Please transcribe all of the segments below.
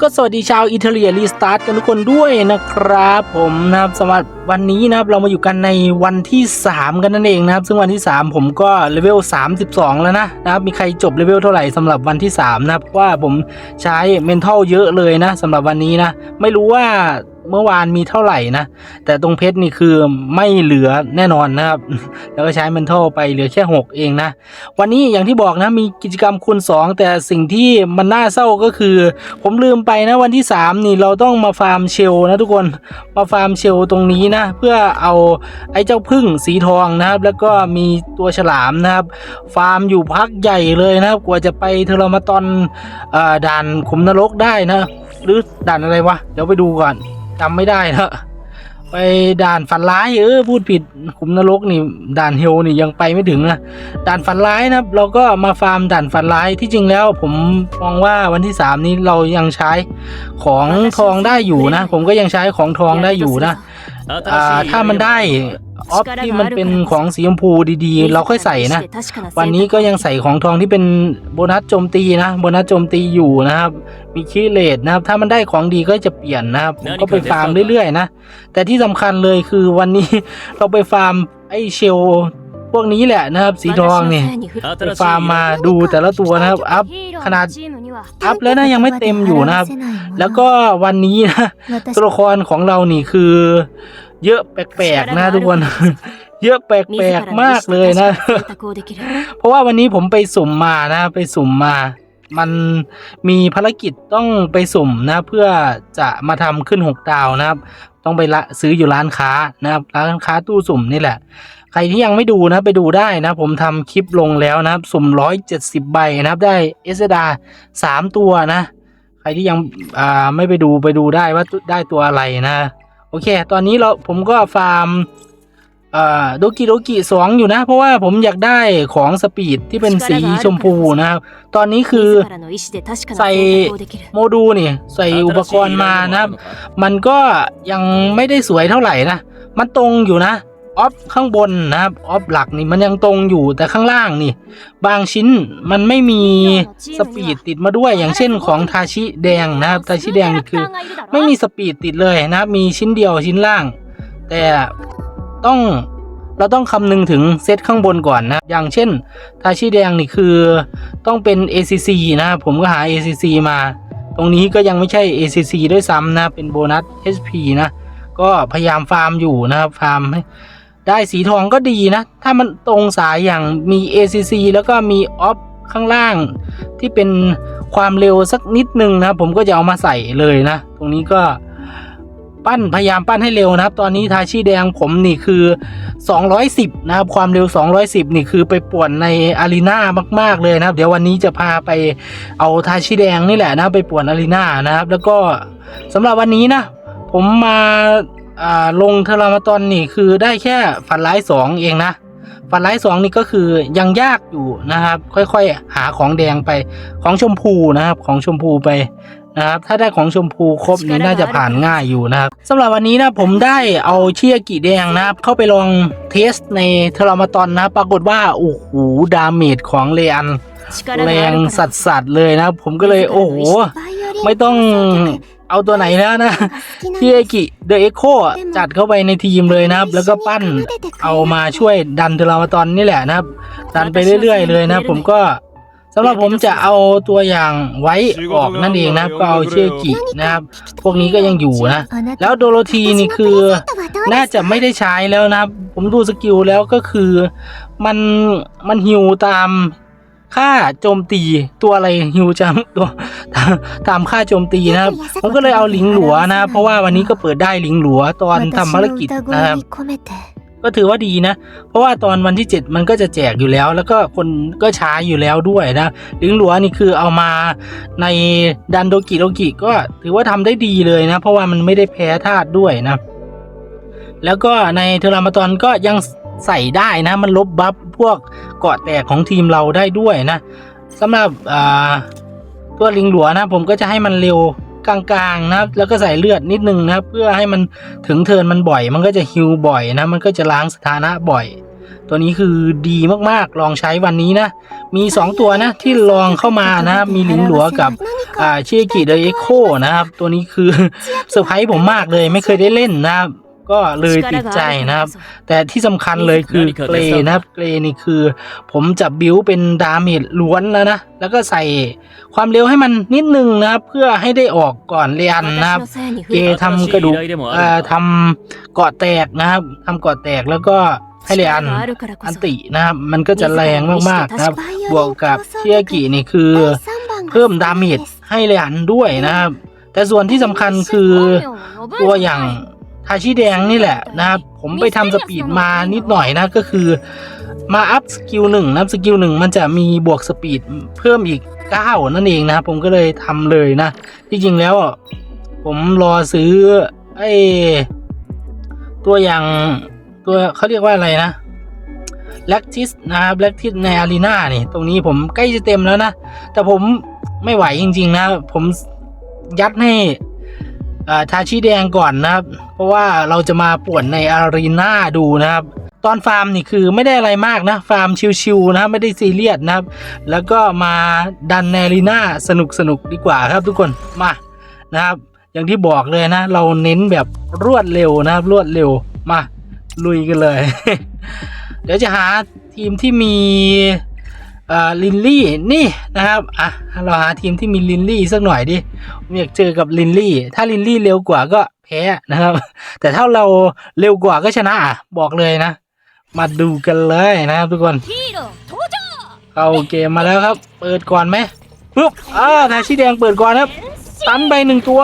ก็สวัสดีชาวอิตาเลียรีสตาร์ทกันทุกคนด้วยนะครับผมนะครับสำหรับวันนี้นะครับเรามาอยู่กันในวันที่ 3 กันนั่นเองนะครับ ซึ่งวันที่ 3 ผมก็เลเวล 32 แล้วนะนะครับมีใครจบเลเวลเท่าไหร่สำหรับวันที่3นะครับเพราะว่าผมใช้เมนทัลเยอะเลยนะสำหรับวันนี้นะ ไม่รู้ว่า เมื่อวานมีเท่าไหร่นะ แต่ตรงเพชรนี่คือไม่เหลือแน่นอนนะครับ แล้วก็ใช้เมนทัลไปเหลือแค่ 6 เองนะ วันนี้อย่างที่บอกนะมีกิจกรรมคูณ 2 แต่สิ่งที่มันน่าเศร้าก็คือ ผมลืมไปนะวันที่ 3 นี่เราต้องมาฟาร์มเชลนะทุกคนมาฟาร์มเชลตรงนี้นะ เพื่อเอาไอ้เจ้าพึ่งสีทองนะครับ แล้วก็มีตัวฉลามนะครับ ฟาร์มอยู่พักใหญ่เลยนะครับ กว่าจะไปเทอร์มาตอนอด่านขุมนรกได้นะ หรือด่านอะไรวะเดี๋ยวไปดูก่อน จำไม่ได้นะไปด่านฝันร้ายเออพูดผิดขุมนรกนี่ด่านเฮลนี่ยังไปไม่ถึงนะด่านฝันร้ายนะครับ เราก็มาฟาร์มด่านฝันร้ายที่จริงแล้ว ผมมองว่าวันที่สามนี้เรายังใช้ของทองได้อยู่นะ ผมก็ยังใช้ของทองได้อยู่นะ ถ้ามันได้ออฟที่มันเป็นของสีชมพูดีๆ เราค่อยใส่นะ วันนี้ก็ยังใส่ของทองที่เป็นโบนัสโจมตีนะ โบนัสโจมตีอยู่นะครับ มีคีเลตนะครับ ถ้ามันได้ของดีก็จะเปลี่ยนนะครับผมก็ไปฟาร์มเรื่อยๆนะ แต่ที่สำคัญเลยคือวันนี้เราไปฟาร์มไอเชลพวกนี้แหละนะครับ สีทองเนี่ยไปฟาร์มมาดูแต่ละตัวนะครับ อัพขนาด อัพแล้วนะยังไม่เต็มอยู่นะครับ แล้วก็วันนี้นะตัวละครของเรานี่คือ เยอะแปลกๆนะทุกคนเยอะแปลกๆมากเลยนะ เพราะว่าวันนี้ผมไปสุ่มมานะ ไปสุ่มมา มันมีภารกิจต้องไปสุ่มนะ เพื่อจะมาทำขึ้นหกดาวนะครับ ต้องไปละซื้ออยู่ร้านค้านะครับ ร้านค้าตู้สุ่มนี่แหละ ใครที่ยังไม่ดูนะไปดูได้นะ ผมทำคลิปลงแล้วนะครับสุ่มร้อยเจ็ดสิบใบนะครับ ได้เอสดาสามตัวนะ ใครที่ยังอ่าไม่ไปดูไปดูได้ว่าได้ตัวอะไรนะ โอเค ตอนนี้เราผมก็ฟาร์มเอ่อโดกิโดกิสองอยู่นะ เพราะว่าผมอยากได้ของสปีดที่เป็นสีชมพูนะครับ ตอนนี้คือใส่โมดูลนี่ใส่อุปกรณ์มานะครับ มันก็ยังไม่ได้สวยเท่าไหร่นะ มันตรงอยู่นะ ออฟข้างบนนะครับออฟหลักนี่มันยังตรงอยู่แต่ข้างล่างนี่ บางชิ้นมันไม่มีสปีดติดมาด้วย อย่างเช่นของทาชิแดงนะครับทาชิแดงนี่คือ ไม่มีสปีดติดเลยนะครับ มีชิ้นเดียวชิ้นล่าง แต่ต้องเราต้องคำนึงถึงเซตข้างบนก่อนนะอย่างเช่นทาชิแดงนี่คือต้องเป็น ACC นะครับผมก็หา ACC มา ตรงนี้ก็ยังไม่ใช่ ACC ด้วยซ้ำนะเป็นโบนัส HP นะก็พยายามฟาร์มอยู่นะครับฟาร์มให้ ได้สีทองก็ดีนะ ถ้ามันตรงสายอย่างมี ACC แล้วก็มีออฟข้างล่าง ที่เป็นความเร็วสักนิดนึงนะครับผมก็จะเอามาใส่เลยนะ ตรงนี้ก็ปั้นพยายามปั้นให้เร็วนะครับ ตอนนี้ทาชิแดงผมนี่คือ 210 นะครับ ความเร็ว 210 นี่คือไปป่วนในอารีนามาก ๆ เลยนะครับ เดี๋ยววันนี้จะพาไปเอาทาชิแดงนี่แหละนะไปป่วนอารีนานะครับ แล้วก็สำหรับวันนี้นะ ผมมา อ่าลงเทร์มาตอนนี่คือได้แค่ฝันร้ายสองเองนะฝันร้ายสองนี่ก็คือยังยากอยู่นะครับ ค่อยๆ หาของแดงไปของชมพูนะครับ ของชมพูไปนะครับ ถ้าได้ของชมพูครบนี้น่าจะผ่านง่ายอยู่นะครับสำหรับวันนี้นะผมได้เอาเชียกิแดงนะครับ เข้าไปลองเทสในเทร์มาตอนนะปรากฏว่าโอ้โหดาเมจของเลอันแรงสัสสัสๆเลยนะผมก็เลยโอ้โหไม่ต้อง เอาตัวไหนแล้วนะพี่เอกิเดอะเอ็กโคจัดเข้าไปในทีมเลยนะครับ แล้วก็ปั้นเอามาช่วยดันเทอร์มาตอนนี่แหละนะครับ ดันไปเรื่อยๆเลยนะผมก็สำหรับผมจะเอาตัวอย่างไว้ออกนั่นเองนะครับ ก็เอาเชื่อกินะครับ พวกนี้ก็ยังอยู่นะ แล้วโดโรธีนี่คือน่าจะไม่ได้ใช้แล้วนะครับ ผมดูสกิลแล้วก็คือ มันมันฮิวตาม ค่าโจมตีตัวอะไรฮิวจำตัวตามตามค่าโจมตีนะครับ ผมก็เลยเอาลิงหลัวนะครับเพราะว่าวันนี้ก็เปิดได้ลิงหลัวตอนทำภารกิจนะครับก็ถือว่าดีนะ เพราะว่าตอนวันที่ 7 มันก็จะแจกอยู่แล้ว แล้วก็คนก็ช้าอยู่แล้วด้วยนะลิงหลัวนี่คือเอามาในดันโดกิโดกิก็ถือว่าทำได้ดีเลยนะ เพราะว่ามันไม่ได้แพ้ธาตุด้วยนะ แล้วก็ในเทอร์มาตอนก็ยัง ใส่ได้นะ มันลบบัฟพวกเกาะแตกของทีมเราได้ด้วยนะสำหรับตัวลิงหลัวนะ ผมก็จะให้มันเร็วกลางๆนะครับ แล้วก็ใส่เลือดนิดนึงนะครับ เพื่อให้มันถึงเทิร์นมันบ่อย มันก็จะฮิวบ่อยนะ มันก็จะล้างสถานะบ่อย ตัวนี้คือดีมากๆ ลองใช้วันนี้นะ มี 2 ตัวนะที่ลองเข้ามานะครับ มีลิงหลัวกับอ่าชิกิเดอเอ็กโคนะครับ ตัวนี้คือเซอร์ไพรส์ผมมากเลย ไม่เคยได้เล่นนะครับ ก็เลยติดใจนะครับ แต่ที่สำคัญเลยคือเกรนะครับเกรนี่คือ ผมจะบิวเป็นดาเมจล้วนแล้วนะแล้วก็ใส่ความเร็วให้มันนิดนึงนะครับ เพื่อให้ได้ออกก่อนเรียนนะครับ เกทำกระดูกเอ่อทำเกาะแตกนะครับทำเกาะแตกแล้วก็ให้เรียนอันตินะครับ มันก็จะแรงมากๆนะครับบวกกับเทียกินี่คือ เพิ่มดาเมจให้เรียนด้วยนะครับ แต่ส่วนที่สำคัญคือตัวอย่าง ทาชิแดงนี่แหละนะครับ ผมไปทำสปีดมานิดหน่อยนะก็คือ มาอัพสกิลหนึ่งนะครับสกิลหนึ่งมันจะมีบวกสปีดเพิ่มอีก 9 นั่นเองนะครับผมก็เลยทำเลยนะที่จริงแล้วอะผมรอซื้อไอ้ตัวอย่างตัวเขาเรียกว่าอะไรนะแลคทิสนะครับแลคทิสในอารีนานี่ ตรงนี้ผมใกล้จะเต็มแล้วนะ แต่ผมไม่ไหวจริง ๆ นะ ผมยัดให้อ่าทาชิแดงก่อนนะครับ เพราะว่าเราจะมาป่วนในอารีนาดูนะครับ ตอนฟาร์มนี่คือไม่ได้อะไรมากนะ ฟาร์มชิวๆนะครับไม่ได้ซีเรียสนะครับ แล้วก็มาดันในอารีนาสนุกสนุกดีกว่าครับทุกคนมานะครับ อย่างที่บอกเลยนะ เราเน้นแบบรวดเร็วนะครับรวดเร็วมาลุยกันเลย เดี๋ยวจะหาทีมที่มีลินลี่นี่นะครับอะเราหาทีมที่มีลินลี่สักหน่อยดิผมอยากเจอกับลินลี่ถ้าลินลี่เร็วกว่าก็ แพ้นะครับ แต่ถ้าเราเร็วกว่าก็ชนะอะบอกเลยนะ มาดูกันเลยนะครับทุกคนเข้าเกมมาแล้วครับ เปิดก่อนไหมปึ๊บอ่าทาชิแดงเปิดก่อนครับตันไปหนึ่งตัว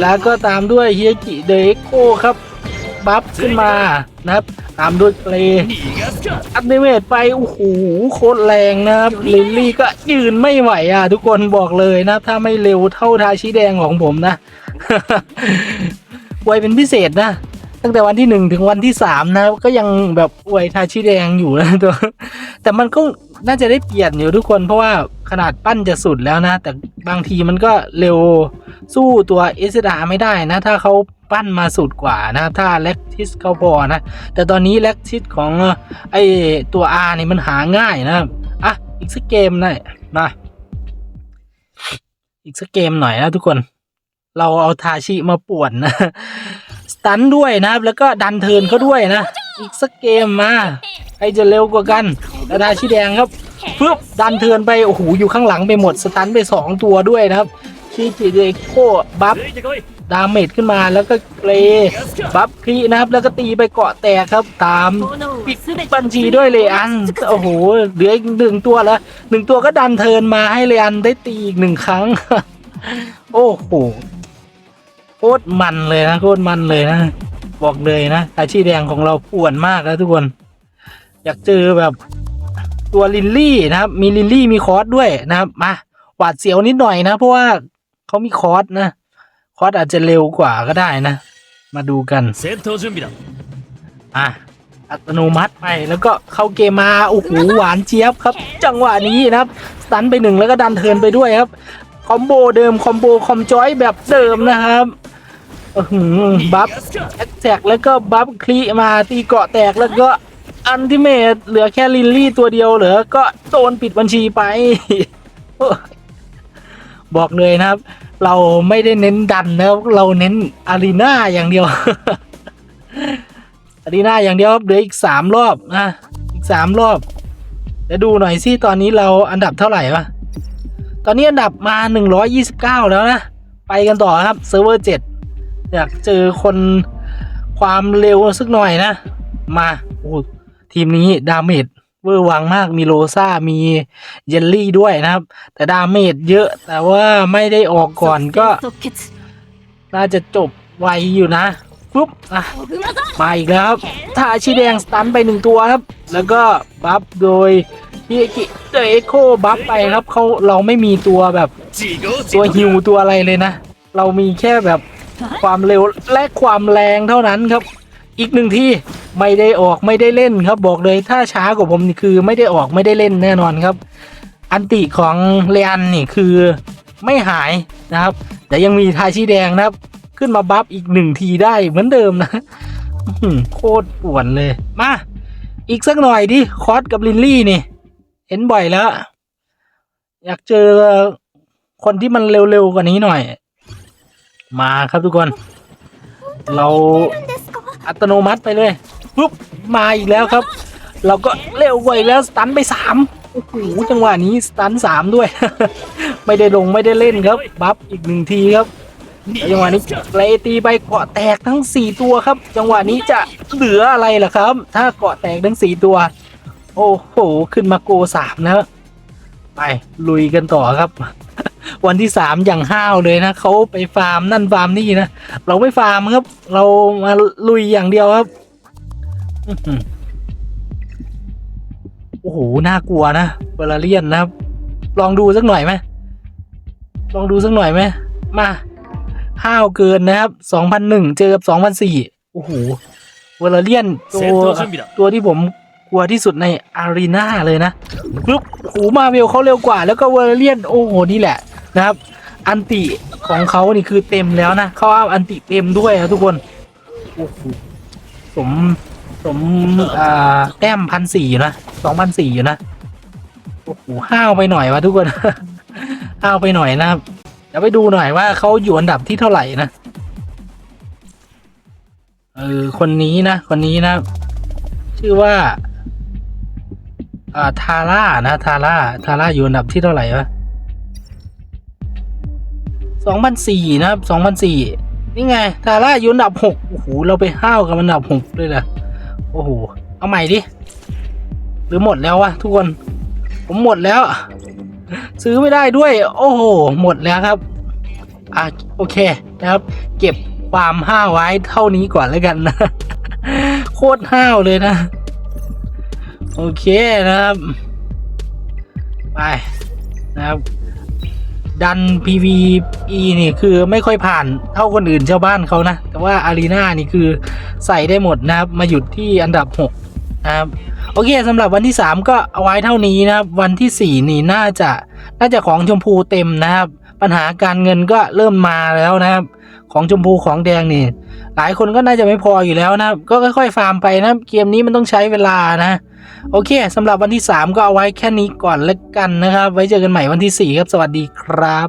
แล้วก็ตามด้วยเฮียกิเดเอ็กโคครับบัฟขึ้นมานะครับ ตามด้วยเกรอัตเมตไปโอ้โหโคตรแรงนะครับลิลลี่ก็ยืนไม่ไหวอะ ทุกคนบอกเลยนะ ถ้าไม่เร็วเท่าทาชิแดงของผมนะ ไวเป็นพิเศษนะ ตั้งแต่วันที่หนึ่งถึงวันที่สามนะ ก็ยังแบบอวยทาชิแดงอยู่นะตัว แต่มันก็น่าจะได้เปลี่ยนอยู่ทุกคนเพราะว่าขนาดปั้นจะสุดแล้วนะ แต่บางทีมันก็เร็วสู้ตัวเอสดาไม่ได้นะ ถ้าเขาปั้นมาสุดกว่านะถ้าแลคทิสเขาพอนะ แต่ตอนนี้แลคทิสของไอตัว R นี่มันหาง่ายนะอะอีกสักเกมหน่อยมาอีกสักเกมหน่อยนะทุกคน เราเอาทาชิมาป่วนนะ สตันด้วยนะครับ แล้วก็ดันเทินเขาด้วยนะ อีกสักเกมมาใครจะเร็วกว่ากันแล้วทาชิแดงครับปึ๊บดันเทินไป โอ้โห อยู่ข้างหลังไปหมด สตันไปสองตัวด้วยนะครับคีจิเดโคบัฟดาเมจขึ้นมาแล้วก็เกรบัฟครีนะครับ แล้วก็ตีไปเกาะแตกครับ ตามปิดบัญชีด้วยเลอัน โอ้โห เหลืออีกหนึ่งตัวแล้วหนึ่งตัวก็ดันเทินมาให้เลอันได้ตีอีกหนึ่งครั้ง โอ้โห โคตรมันเลยนะโคตรมันเลยนะ บอกเลยนะอาชีแดงของเราป่วนมากแล้วทุกคน อยากเจอแบบตัวลินลี่นะครับ มีลินลี่มีคอร์สด้วยนะครับมาหวาดเสียวนิดหน่อยนะ เพราะว่าเขามีคอร์สนะคอร์สอาจจะเร็วกว่าก็ได้นะ มาดูกันเซฟโทจุนบิดอะอัตโนมัติไปแล้วก็เข้าเกมมาโอ้โหหวานเจี๊ยบครับ จังหวะนี้นะครับสตันไปหนึ่งแล้วก็ดันเทินไปด้วยครับ คอมโบเดิมคอมโบคอมจอยแบบเดิมนะครับบัฟแอคแท็กแล้วก็บัฟคลีมาตีเกาะแตกแล้วก็อันติเมตเหลือแค่ลินลี่ตัวเดียวเหลือก็โดนปิดบัญชีไป บอกเลยนะครับ เราไม่ได้เน้นดันนะครับเราเน้นอารีนาอย่างเดียว อารีนาอย่างเดียวเหลืออีกสามรอบนะอีกสามรอบเดี๋ยวดูหน่อยสิตอนนี้เราอันดับเท่าไหร่วะ ตอนนี้อันดับมาหนึ่งร้อยยี่สิบเก้าแล้วนะ ไปกันต่อครับเซิร์ฟเวอร์เจ็ดอยากเจอคนความเร็วสักหน่อยนะ มาโอ้ทีมนี้ดาเมจเวอร์วังมากมีโรซ่ามีเยลลี่ด้วยนะครับ แต่ดาเมจเยอะแต่ว่าไม่ได้ออกก่อนก็ น่าจะจบไวอยู่นะ ปุ๊บอะมาอีกแล้วครับทาชิแดงสตันไปหนึ่งตัวครับ แล้วก็บัฟโดยพี่เอกิเตอเอโคบัฟไปครับเขาเราไม่มีตัวแบบตัวฮิวตัวอะไรเลยนะ เรามีแค่แบบความเร็วและความแรงเท่านั้นครับ อีกหนึ่งที่ไม่ได้ออกไม่ได้เล่นครับบอกเลยถ้าช้ากว่าผมนี่คือไม่ได้ออกไม่ได้เล่นแน่นอนครับ อันติของเลียนนี่คือไม่หายนะครับ แต่ยังมีทาชีแดงนะครับ ขึ้นมาบัฟอีกหนึ่งทีได้เหมือนเดิมนะโคตรป่วนเลย มา อีกสักหน่อยดิ คอสกับลินลี่นี่ เห็นบ่อยแล้ว อยากเจอคนที่มันเร็วๆกว่านี้หน่อย มาครับทุกคน เราอัตโนมัติไปเลยปุ๊บมาอีกแล้วครับ เราก็เร็วกว่าอีกแล้วสตันไปสามโอ้โหจังหวะนี้สตันสามด้วย ไม่ได้ลงไม่ได้เล่นครับ บัฟอีกหนึ่งทีครับ แล้วจังหวะนี้เลตีไปเกาะแตกทั้งสี่ตัวครับ จังหวะนี้จะเหลืออะไรล่ะครับ ถ้าเกาะแตกทั้งสี่ตัว โอ้โห ขึ้นมาโกสามนะไปลุยกันต่อครับ วันที่สามอย่างห้าวเลยนะเขาไปฟาร์มนั่นฟาร์มนี่นะเราไม่ฟาร์มครับ เรามาลุยอย่างเดียวครับโอ้โหน่ากลัวนะเวลาเลียนนะครับ ลองดูสักหน่อยไหมลองดูสักหน่อยไหมมา ห้าวเกินนะครับสองพันหนึ่งเจอกับสองพันสี่โอ้โหเวลเลียนตัวตัวที่ผมกลัวที่สุดในอารีนาเลยนะปึ๊บหูมาเวลเขาเร็วกว่า แล้วก็เวลเลียนโอ้โหนี่แหละนะครับ อันติของเขานี่คือเต็มแล้วนะเขาเอาอันติเต็มด้วยนะทุกคนโอ้โหผมผมอ่าแต้มพันสี่นะสองพันสี่อยู่นะโอ้โหห้าวไปหน่อยวะทุกคนห้าวไปหน่อยนะครับ ดี๋ยวไปดูหน่อยว่าเขาอยู่อันดับที่เท่าไหร่นะ เออ คนนี้นะ คนนี้นะ ชื่อว่าอ่าทาร่านะ ทาร่า ทาร่าอยู่อันดับที่เท่าไหร่วะสองพันสี่นะครับสองพันสี่นี่ไง ทาร่าอยู่อันดับหกโอ้โห เราไปห้าวกับอันดับหกเลยเหรอโอ้โห เอาใหม่ดิ หรือหมดแล้ววะทุกคน ผมหมดแล้ว ซื้อไม่ได้ด้วย โอ้โห หมดแล้วครับ อะโอเคนะครับ เก็บความห้าวไว้เท่านี้ก่อนแล้วกันนะ โคตรห้าวเลยนะ โอเคนะครับ ไปนะครับ ดัน PVE นี่คือไม่ค่อยผ่านเท่าคนอื่นชาวบ้านเขานะ แต่ว่าอารีนานี่คือใส่ได้หมดนะครับ มาหยุดที่อันดับ 6 นะครับ โอเคสำหรับวันที่ 3 ก็เอาไว้เท่านี้นะครับ วันที่ 4 นี่น่าจะน่าจะของชมพูเต็มนะครับ ปัญหาการเงินก็เริ่มมาแล้วนะครับ ของชมพูของแดงนี่ หลายคนก็น่าจะไม่พออยู่แล้วนะครับ ก็ค่อยๆฟาร์มไปนะเกมนี้มันต้องใช้เวลานะ โอเคสำหรับวันที่ 3 ก็เอาไว้แค่นี้ก่อนแล้วกันนะครับ ไว้เจอกันใหม่วันที่ 4 ครับ สวัสดีครับ